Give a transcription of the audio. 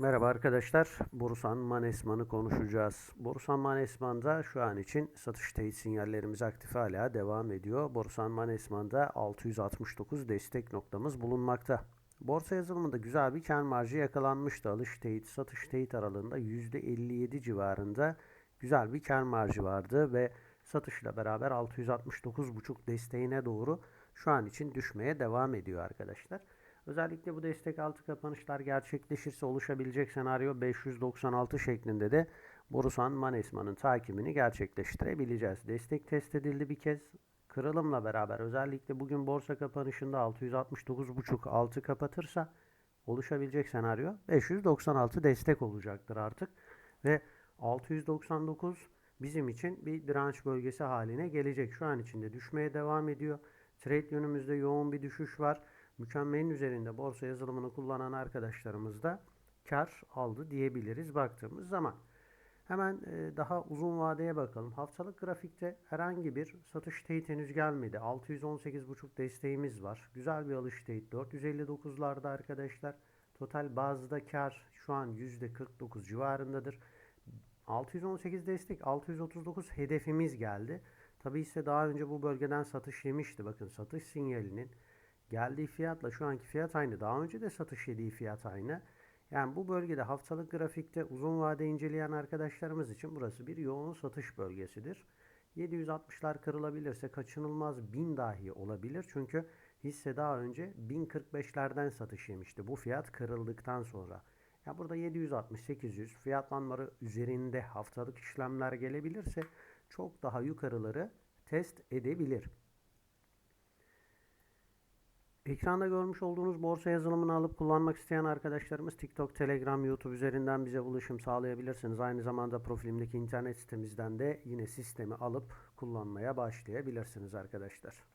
Merhaba arkadaşlar. Borusan Manesman'ı konuşacağız. Borusan Manesman'da şu an için satış teyit sinyallerimiz aktif hala devam ediyor. Borusan Manesman'da 669 destek noktamız bulunmakta. Borsa yazılımında güzel bir kar marjı yakalanmıştı. Alış teyit, satış teyit aralığında %57 civarında güzel bir kar marjı vardı ve satışla beraber 669,5 desteğine doğru şu an için düşmeye devam ediyor arkadaşlar. Özellikle bu destek altı kapanışlar gerçekleşirse oluşabilecek senaryo 596 şeklinde de Borusan Manesman'ın takibini gerçekleştirebileceğiz. Destek test edildi bir kez. Kırılımla beraber özellikle bugün borsa kapanışında 669.5 altı kapatırsa oluşabilecek senaryo 596 destek olacaktır artık. Ve 699 bizim için bir direnç bölgesi haline gelecek. Şu an içinde düşmeye devam ediyor. Trade yönümüzde yoğun bir düşüş var. Mükemmelin üzerinde borsa yazılımını kullanan arkadaşlarımız da kar aldı diyebiliriz baktığımız zaman. Hemen e, daha uzun vadeye bakalım. Haftalık grafikte herhangi bir satış teyit henüz gelmedi. 618.5 desteğimiz var. Güzel bir alış teyit. 459'larda arkadaşlar. Total bazda kar şu an %49 civarındadır. 618 destek, 639 hedefimiz geldi. Tabi ise daha önce bu bölgeden satış yemişti. Bakın satış sinyalinin geldiği fiyatla şu anki fiyat aynı. Daha önce de satış yediği fiyat aynı. Yani bu bölgede haftalık grafikte uzun vade inceleyen arkadaşlarımız için burası bir yoğun satış bölgesidir. 760'lar kırılabilirse kaçınılmaz 1000 dahi olabilir. Çünkü hisse daha önce 1045'lerden satış yemişti. Bu fiyat kırıldıktan sonra. Ya burada 760-800 fiyatlanmaları üzerinde haftalık işlemler gelebilirse çok daha yukarıları test edebilir. Ekranda görmüş olduğunuz borsa yazılımını alıp kullanmak isteyen arkadaşlarımız TikTok, Telegram, YouTube üzerinden bize ulaşım sağlayabilirsiniz. Aynı zamanda profilimdeki internet sitemizden de yine sistemi alıp kullanmaya başlayabilirsiniz arkadaşlar.